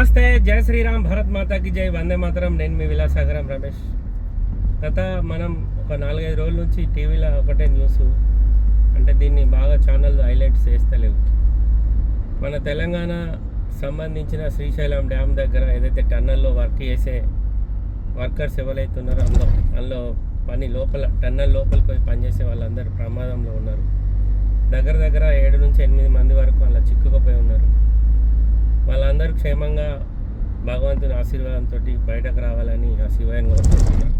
నమస్తే జయ శ్రీరామ్ భరత్ మాతాకి జై వందే మాతరం. నేను మీ విలాసాగరం రమేష్. గత మనం ఒక నాలుగైదు రోజుల నుంచి టీవీలో ఒకటే న్యూస్. అంటే దీన్ని బాగా ఛానల్ హైలైట్స్ చేస్తలేవు. మన తెలంగాణ సంబంధించిన శ్రీశైలం డ్యామ్ దగ్గర ఏదైతే టన్నల్లో వర్క్ చేసే వర్కర్స్ ఎవరైతే ఉన్నారో అందులో అందులో పని లోపల టన్నల్ లోపలికి పోయి పనిచేసే వాళ్ళందరూ ప్రమాదంలో ఉన్నారు. దగ్గర దగ్గర ఏడు నుంచి ఎనిమిది మంది వరకు అలా చిక్కుకుపోయి ఉన్నారు. వాళ్ళందరూ క్షేమంగా భగవంతుని ఆశీర్వాదంతో బయటకు రావాలని ఆ శివాయని కోరుకుంటున్నాను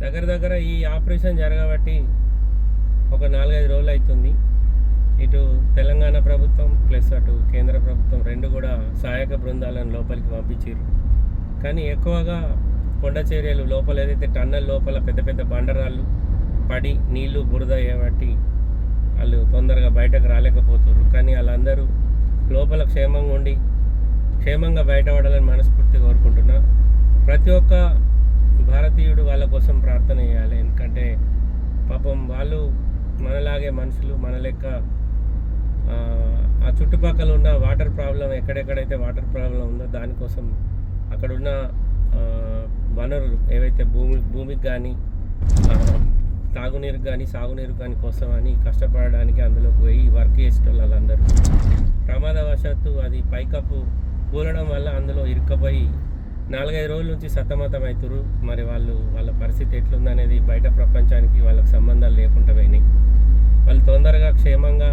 దగ్గర దగ్గర ఈ ఆపరేషన్ జరగబట్టి ఒక నాలుగైదు రోజులు అవుతుంది. ఇటు తెలంగాణ ప్రభుత్వం ప్లస్ అటు కేంద్ర ప్రభుత్వం రెండు కూడా సహాయక బృందాలను లోపలికి పంపించారు కానీ ఎక్కువగా కొండ చర్యలు లోపల ఏదైతే టన్నల్ లోపల పెద్ద పెద్ద బండరాళ్ళు పడి నీళ్ళు బురద ఏబట్టి వాళ్ళు తొందరగా బయటకు రాలేకపోతున్నారు కానీ వాళ్ళందరూ లోపల క్షేమంగా ఉండి క్షేమంగా బయటపడాలని మనస్ఫూర్తిగా కోరుకుంటున్నా. ప్రతి ఒక్క భారతీయుడు వాళ్ళ కోసం ప్రార్థన చేయాలి. ఎందుకంటే పాపం వాళ్ళు మనలాగే మనుషులు మన లెక్క ఆ, చుట్టుపక్కల ఉన్న వాటర్ ప్రాబ్లం ఎక్కడెక్కడైతే వాటర్ ప్రాబ్లం ఉందో దానికోసం అక్కడున్న వనరులు ఏవైతే భూమి భూమికి కానీ తాగునీరు కానీ సాగునీరు కానీ కోసం అని కష్టపడడానికి అందులోకి పోయి వర్క్ చేసేటోళ్ళు వాళ్ళందరూ. ప్రమాదవశాత్తు అది పైకప్పు కూలడం వల్ల అందులో ఇరుక్కపోయి నాలుగైదు రోజుల నుంచి సతమతం అవుతురు మరి వాళ్ళు వాళ్ళ పరిస్థితి ఎట్లుందనేది బయట ప్రపంచానికి వాళ్ళకి సంబంధాలు లేకుండా పోయినాయి. వాళ్ళు తొందరగా క్షేమంగా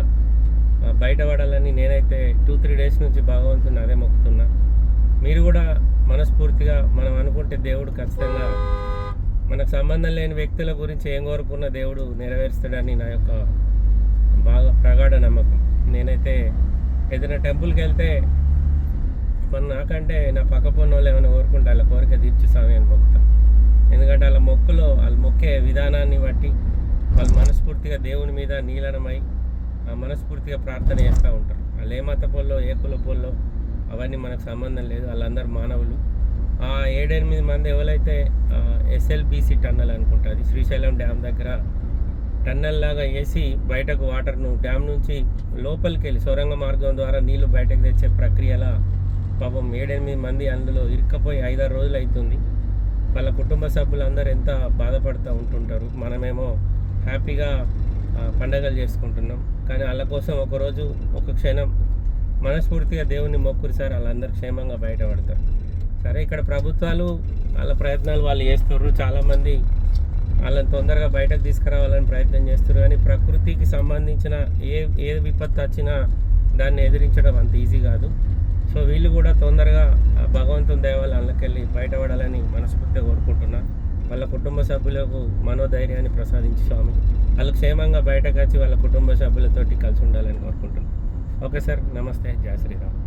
బయటపడాలని నేనైతే టూ త్రీ డేస్ నుంచి భగవంతుని అదే మొక్కుతున్నా. మీరు కూడా మనస్ఫూర్తిగా మనం అనుకుంటే దేవుడు ఖచ్చితంగా మనకు సంబంధం లేని వ్యక్తుల గురించి ఏం కోరుకున్న దేవుడు నెరవేరుస్తాడని నా యొక్క బాగా ప్రగాఢ నమ్మకం. నేనైతే ఏదైనా టెంపుల్కి వెళ్తే మన నాకంటే నా పక్క పొన్న వాళ్ళు ఏమైనా కోరుకుంటే వాళ్ళ కోరిక తీర్చి స్వామి అని మొక్కుతాం. ఎందుకంటే వాళ్ళ మొక్కులో వాళ్ళు మొక్కే విధానాన్ని బట్టి వాళ్ళు మనస్ఫూర్తిగా దేవుని మీద నీలనమై ఆ మనస్ఫూర్తిగా ప్రార్థన చేస్తూ ఉంటారు. వాళ్ళు ఏ మత పొల్లో ఏ కుల అవన్నీ మనకు సంబంధం లేదు. వాళ్ళందరూ మానవులు. ఆ ఏడెనిమిది మంది ఎవరైతే ఎస్ఎల్బిసి టన్నల్ అనుకుంటుంది శ్రీశైలం డ్యామ్ దగ్గర టన్నల్ లాగా వేసి బయటకు వాటర్ను డ్యామ్ నుంచి లోపలికి వెళ్ళి సొరంగ మార్గం ద్వారా నీళ్ళు బయటకు తెచ్చే ప్రక్రియల పాపం ఏడెనిమిది మంది అందులో ఇరుక్కపోయి ఐదారు రోజులు అవుతుంది వాళ్ళ కుటుంబ సభ్యులందరూ ఎంత బాధపడుతూ ఉంటుంటారు. మనమేమో హ్యాపీగా పండగలు చేసుకుంటున్నాం. కానీ వాళ్ళ కోసం ఒకరోజు ఒక క్షణం మనస్ఫూర్తిగా దేవుని మొక్కురు సార్. వాళ్ళందరూ క్షేమంగా బయటపడతారు. సరే ఇక్కడ ప్రభుత్వాలు వాళ్ళ ప్రయత్నాలు వాళ్ళు చేస్తున్నారు చాలామంది వాళ్ళని తొందరగా బయటకు తీసుకురావాలని ప్రయత్నం చేస్తారు కానీ ప్రకృతికి సంబంధించిన ఏ ఏ విపత్తు వచ్చినా దాన్ని ఎదిరించడం అంత ఈజీ కాదు. సో వీళ్ళు కూడా తొందరగా భగవంతుని దేవాలు అందుకెళ్ళి బయటపడాలని మనస్ఫూర్తిగా కోరుకుంటున్నా. వాళ్ళ కుటుంబ సభ్యులకు మనోధైర్యాన్ని ప్రసాదించి స్వామి. వాళ్ళు క్షేమంగా బయటకు వచ్చి వాళ్ళ కుటుంబ సభ్యులతోటి కలిసి ఉండాలని కోరుకుంటున్నాను ఓకే సార్ నమస్తే. జయ శ్రీరామ్.